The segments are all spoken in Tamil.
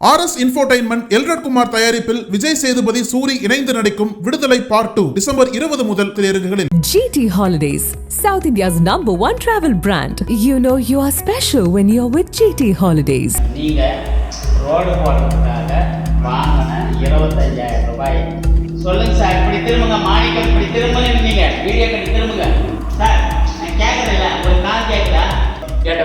R S infotainment Elred Kumar தயாரிப்பில் விஜய் சேதுபதி சூரி இணைந்து நடிக்கும் விடுதலை பார்ட் டூ டிசம்பர் இருபது முதல் திரையரங்குகளில். GT Holidays, South India's number one travel brand. You know you are special when you're with GT Holidays. நீங்கள் ரோடு போடுறதுக்காக வாங்கின இருபத்தஞ்சாயிரம் ரூபாய். சொல்லுங்க சார் இப்படி திரும்புங்க மாணிக்கம் இப்படி திரும்புங்க நீங்க வீடியோ கட்டி திரும்புங்க. சார் நான் கேட்குறேன்ல ஒரு கால் கேட்குதா? கேட்ட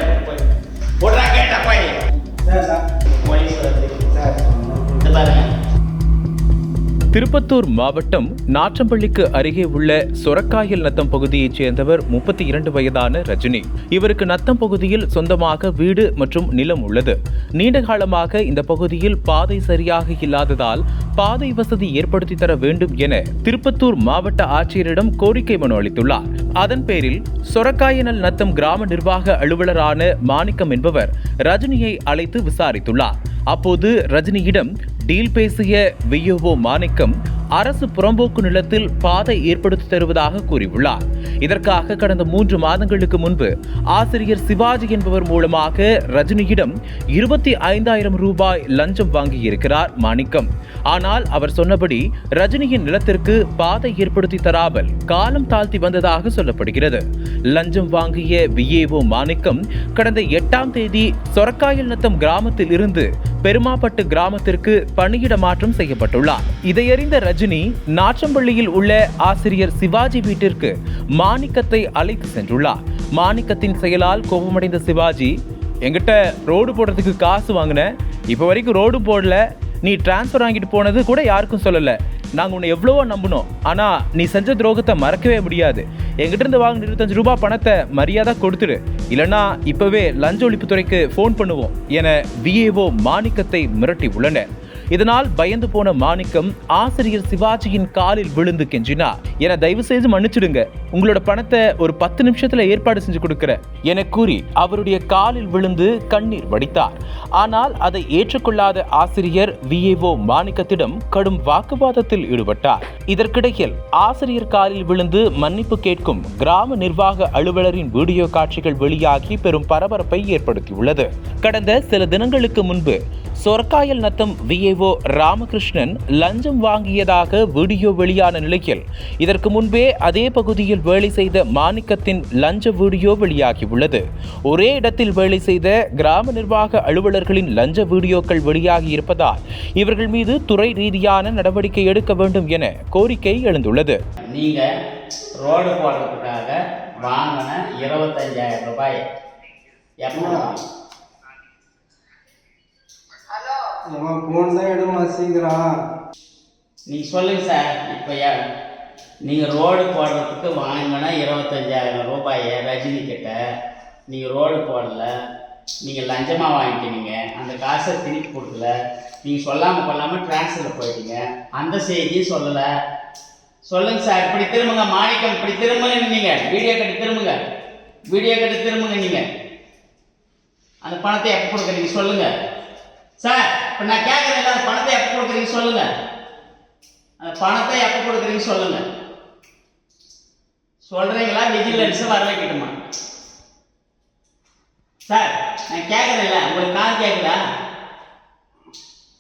திருப்பத்தூர் மாவட்டம் நாற்றம்பள்ளிக்கு அருகே உள்ள சொரக்காயல் நத்தம் பகுதியைச் சேர்ந்தவர் முப்பத்தி இரண்டு வயதான ரஜினி. இவருக்கு நத்தம் பகுதியில் சொந்தமாக வீடு மற்றும் நிலம் உள்ளது. நீண்ட காலமாக இந்த பகுதியில் பாதை சரியாக இல்லாததால் பாதை வசதி ஏற்படுத்தி தர வேண்டும் என திருப்பத்தூர் மாவட்ட ஆட்சியரிடம் கோரிக்கை மனு அளித்துள்ளார். அதன் பேரில் சொரக்காயனல் நத்தம் கிராம நிர்வாக அலுவலரான மாணிக்கம் என்பவர் ரஜினியை அழைத்து விசாரித்துள்ளார். அப்போது ரஜினியிடம் டீல் பேசிய வியோஓ மாணிக்கம் அரசு புறம்போக்கு நிலத்தில் பாதை ஏற்படுத்தி தருவதாக கூறியுள்ளார். இதற்காக கடந்த மூன்று மாதங்களுக்கு முன்பு ஆசிரியர் சிவாஜி என்பவர் மூலமாக ரஜினியிடம் இருபத்தி ஐந்தாயிரம் ரூபாய் லஞ்சம் வாங்கியிருக்கிறார் மாணிக்கம். ஆனால் அவர் சொன்னபடி ரஜினியின் நிலத்திற்கு பாதை ஏற்படுத்தி தராமல் காலம் தாழ்த்தி வந்ததாக சொல்லப்படுகிறது. லஞ்சம் வாங்கிய விஏஓ மாணிக்கம் கடந்த எட்டாம் தேதி சொரக்காயல் நத்தம் கிராமத்தில் இருந்து பெருமாப்பட்டு கிராமத்திற்கு பணியிட மாற்றம் செய்யப்பட்டுள்ளார். இதையறிந்த ரஜினி ரஜினி நாச்சம்பள்ளியில் உள்ள ஆசிரியர் சிவாஜி வீட்டிற்கு மாணிக்கத்தை அழைத்து சென்றுள்ளார். மாணிக்கத்தின் செயலால் கோபமடைந்த சிவாஜி எங்கிட்ட ரோடு போடுறதுக்கு காசு வாங்கின இப்போ வரைக்கும் ரோடு போடல. நீ டிரான்ஸ்ஃபர் வாங்கிட்டு போனது கூட யாருக்கும் சொல்லலை. நாங்கள் உன்னை எவ்வளவோ நம்பினோம். ஆனால் நீ செஞ்ச துரோகத்தை மறக்கவே முடியாது. எங்கிட்ட இருந்து வாங்கின இருபத்தஞ்சு ரூபாய் பணத்தை மரியாதை கொடுத்துடு. இல்லைன்னா இப்போவே லஞ்ச ஒழிப்புத்துறைக்கு ஃபோன் பண்ணுவோம் என விஏஓ மாணிக்கத்தை மிரட்டி உள்ளனர். இதனால் பயந்து போன மாணிக்கம் ஆசிரியர் சிவாஜியின் காலில் விழுந்து கெஞ்சினார். என தயவு செய்து மன்னிச்சிடுங்க. உங்களோட பணத்தை ஒரு பத்து நிமிஷத்துல ஏற்பாடு செஞ்சு கொடுக்கிறேன் என கூறி அவருடைய காலில் விழுந்து கண்ணீர் வடித்தார். ஆனால் அதை ஏற்றுக்கொள்ளாத ஆசிரியர் விஏஓ மாணிக்கத்திடம் கடும் வாக்குவாதத்தில் ஈடுபட்டார். இதற்கிடையில் ஆசிரியர் காலில் விழுந்து மன்னிப்பு கேட்கும் கிராம நிர்வாக அலுவலரின் வீடியோ காட்சிகள் வெளியாகி பெரும் பரபரப்பை ஏற்படுத்தியுள்ளது. கடந்த சில தினங்களுக்கு முன்பு சொர்க்காயல் நத்தம் விஏஓ ராமகிருஷ்ணன் லஞ்சம் வாங்கியதாக வீடியோ வெளியான நிலையில் இதற்கு முன்பே அதே பகுதியில் வேலை செய்த மாணிக்கத்தின் லஞ்ச வீடியோ வெளியாகியுள்ளது. ஒரே இடத்தில் வேலை செய்த கிராம நிர்வாக அலுவலர்களின் லஞ்ச வீடியோக்கள் வெளியாகி இருப்பதால் இவர்கள் மீது துறை ரீதியான நடவடிக்கை எடுக்க வேண்டும் என கோரிக்கை எழுந்துள்ளது. ரோடு போடுறதுக்காக வாங்கின இருபத்தஞ்சாயிரம் ரூபாய் எப்போ அவன் ஃபோன் தான் இடம் சீக்கிரம் நீங்கள் சொல்லுங்கள் சார் இப்போ நீங்கள் ரோடு போடுறதுக்கு வாங்கினா இருபத்தஞ்சாயிரம் ரூபாயை ரஜினி கிட்ட. நீங்கள் ரோடு போடல நீங்கள் லஞ்சமாக வாங்கிக்கினீங்க அந்த காசை திருப்பி கொடுக்கல. நீங்கள் சொல்லாமல் கொள்ளாமல் டிரான்ஸ்ஃபரில் போயிட்டீங்க. அந்த செய்தியும் சொல்லலை. சொல்லுங்கள் சார் இப்படி திரும்புங்க மாணிக்கம் இப்படி திரும்புங்க நீங்கள் வீடியோ கட்டி திரும்புங்க. வீடியோ கட்டி திரும்புங்க நீங்கள் அந்த பணத்தை எப்போ கொடுக்குறீங்க சொல்லுங்கள் சார் இப்போ நான் கேட்குறேன் அந்த பணத்தை எப்போ கொடுக்குறீங்க சொல்லுங்கள் பணத்தை எப்போ கொடுக்குறீங்க சொல்லுங்க. சொல்றீங்களா விஜிலன்ஸ் வர வைக்கட்டுமா சார் நான் கேட்குறேன்ல உங்களுக்கு கால் கேட்குதா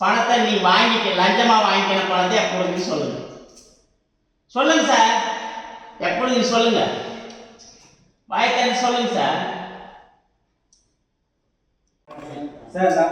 பணத்தை நீ வாங்கிக்க லஞ்சமாக வாங்கிக்கிற பணத்தை எப்போ கொடுக்குறீங்க சொல்லுங்க. சொல்லுங்க சார் எப்பொழுது நீ சொல்லுங்க. வாய்க்கான சொல்லுங்க சார். சார்